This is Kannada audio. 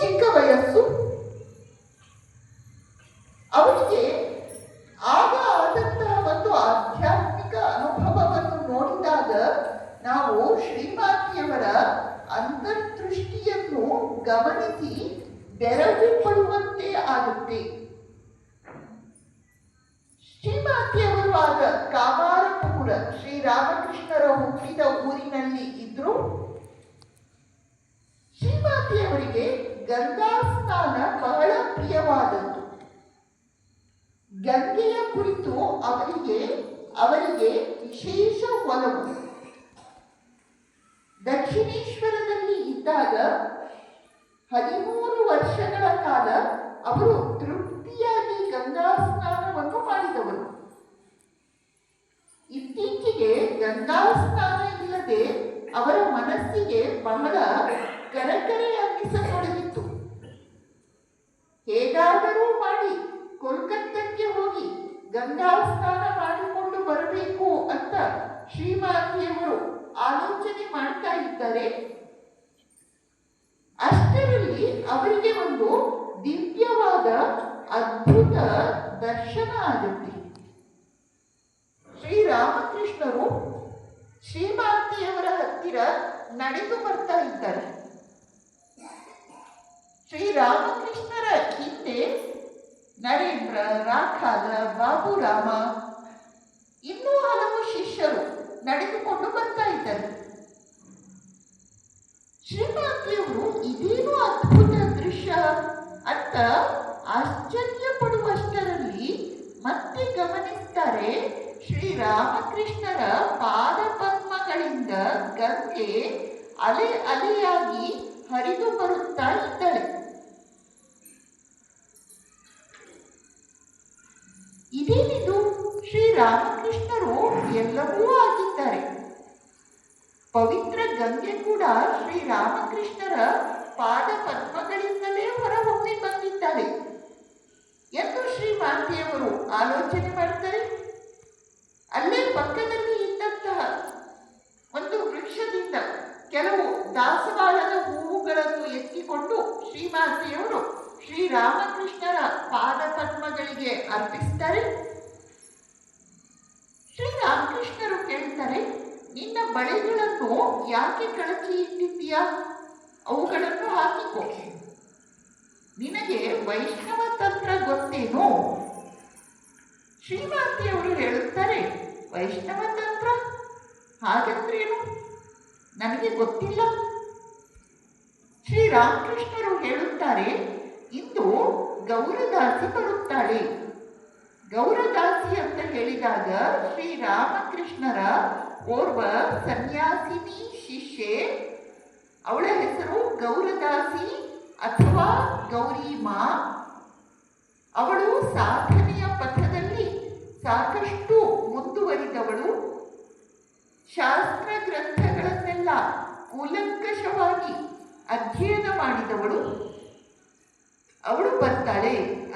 ಚಿಕ್ಕ ವಯಸ್ಸು ಅವರಿಗೆ ಆಗ ಆದಂತಹ ಒಂದು ಆಧ್ಯಾತ್ಮಿಕ ಅನುಭವವನ್ನು ನೋಡಿದಾಗ ನಾವು ಶ್ರೀಮಾತಿಯವರ ಅಂತರ್ದೃಷ್ಟಿಯನ್ನು ಗಮನಿಸಿ ಬೆರಗು ಪಡುವಂತೆ ಆಗುತ್ತೆ. ಶ್ರೀಮಾತಿಯವರು ಆಗ ಕಾಮಾರಪುರ ಶ್ರೀರಾಮಕೃಷ್ಣರ ಶ್ರೀಮಾತೆಯವರಿಗೆ ಗಂಗಾ ಸ್ನಾನ ಬಹಳ ಪ್ರಿಯವಾದದ್ದು. ಗಂಗೆಯ ಕುರಿತು ಅವರಿಗೆ ಅವರಿಗೆ ವಿಶೇಷ ಒಲವು. ದಕ್ಷಿಣೇಶ್ವರದಲ್ಲಿ ಇದ್ದಾಗ ಹದಿಮೂರು ವರ್ಷಗಳ ಕಾಲ ಅವರು ತೃಪ್ತಿಯಾಗಿ ಗಂಗಾ ಸ್ನಾನವನ್ನು ಮಾಡಿದವರು. ಇತ್ತೀಚೆಗೆ ಗಂಗಾ ಸ್ನಾನ ಇಲ್ಲದೆ ಅವರ ಮನಸ್ಸಿಗೆ ಬಹಳ ಕರಕರೆ ಅನ್ನಿಸತೊಡಗಿತ್ತು ಶ್ರೀಮಾತೆಯವರು ಆಲೋಚನೆ ಮಾಡ್ತಾ ಇದ್ದಾರೆ. ಅಷ್ಟರಲ್ಲಿ ಅವರಿಗೆ ಒಂದು ದಿವ್ಯವಾದ ಅದ್ಭುತ ದರ್ಶನ ಆಗುತ್ತೆ. ಶ್ರೀರಾಮಕೃಷ್ಣರು ಶ್ರೀಮಾತೆಯವರ ಹತ್ತಿರ ನಡೆದು ಬರ್ತಾ ಇದ್ದಾರೆ. ಶ್ರೀರಾಮಕೃಷ್ಣರ ಹಿಂದೆ ನರೇಂದ್ರ ರಾಖಾಲ ಬಾಬುರಾಮ ಇನ್ನೂ ಹಲವು ಶಿಷ್ಯರು ನಡೆದುಕೊಂಡು ಬರ್ತಾ ಇದ್ದರು. ಶ್ರೀಮಾತೆಯವರು ಇದೇನು ಅದ್ಭುತ ದೃಶ್ಯ ಅಂತ ಆಶ್ಚರ್ಯ ಪಡುವಷ್ಟರಲ್ಲಿ ಮತ್ತೆ ಗಮನಿಸ್ತಾರೆ ಶ್ರೀರಾಮಕೃಷ್ಣರ ಪಾದ ಪದ್ಮಗಳಿಂದ ಗಂಗೆ ಅಲೆ ಅಲೆಯಾಗಿ ಹರಿದು ಬರುತ್ತಾ ಇದ್ದಾಳೆ. ಇದೇನಿದು? ಶ್ರೀರಾಮಕೃಷ್ಣರು ಎಲ್ಲವೂ ಪವಿತ್ರ ಗಂಗೆ ಕೂಡ ಶ್ರೀರಾಮಕೃಷ್ಣರ ಪಾದ ಪದ್ಮಗಳಿಂದಲೇ ಹೊರಹೊಮ್ಮಿ ಬಂದಿದ್ದಾಳೆ ಎಂದು ಶ್ರೀ ಶ್ರೀಮಾತೆಯವರು ಆಲೋಚನೆ ಮಾಡ್ತಾರೆ. ಅಲ್ಲೇ ಪಕ್ಕದಲ್ಲಿ ಇದ್ದಂತಹ ಒಂದು ವೃಕ್ಷದಿಂದ ಕೆಲವು ದಾಸವಾಳದ ಹೂವುಗಳನ್ನು ಎತ್ತಿಕೊಂಡು ಶ್ರೀ ಶ್ರೀಮಾತೆಯವರು ಶ್ರೀರಾಮಕೃಷ್ಣರ ಪಾದ ಪದ್ಮಗಳಿಗೆ ಅರ್ಪಿಸ್ತಾರೆ. ಬಳೆಗಳನ್ನು ಯಾಕೆ ಕಳಚಿ ಇಟ್ಟಿದ್ದೀಯಾ? ಅವುಗಳನ್ನು ಹಾಕಿಕೊ ನಿನಗೆ ವೈಷ್ಣವ ತಂತ್ರ ಗೊತ್ತೇನು? ಶ್ರೀಮಾತಿಯವರು ಹೇಳುತ್ತಾರೆ, ವೈಷ್ಣವ ತಂತ್ರ? ಹಾಗಂದ್ರೇನು? ನನಗೆ ಗೊತ್ತಿಲ್ಲ. ಶ್ರೀರಾಮಕೃಷ್ಣರು ಹೇಳುತ್ತಾರೆ, ಇಂದು ಗೌರದಾಸಿ ಬರುತ್ತಾಳೆ. ಗೌರದಾಸಿ ಅಂತ ಹೇಳಿದಾಗ ಶ್ರೀರಾಮಕೃಷ್ಣರ ಓರ್ವ ಸನ್ಯಾಸಿನಿ ಶಿಷ್ಯೆ. ಅವಳ ಹೆಸರು ಗೌರದಾಸಿ ಅಥವಾ ಗೌರಿಮಾ. ಅವಳು ಸಾಧನೆಯ ಪಥದಲ್ಲಿ ಸಾಕಷ್ಟು ಮುಂದುವರಿದವಳು. ಶಾಸ್ತ್ರ ಗ್ರಂಥಗಳನ್ನೆಲ್ಲ ಕೂಲಂಕಷವಾಗಿ ಅಧ್ಯಯನ ಮಾಡಿದವಳು. ಅವಳು ಬರ್ತಾಳೆ.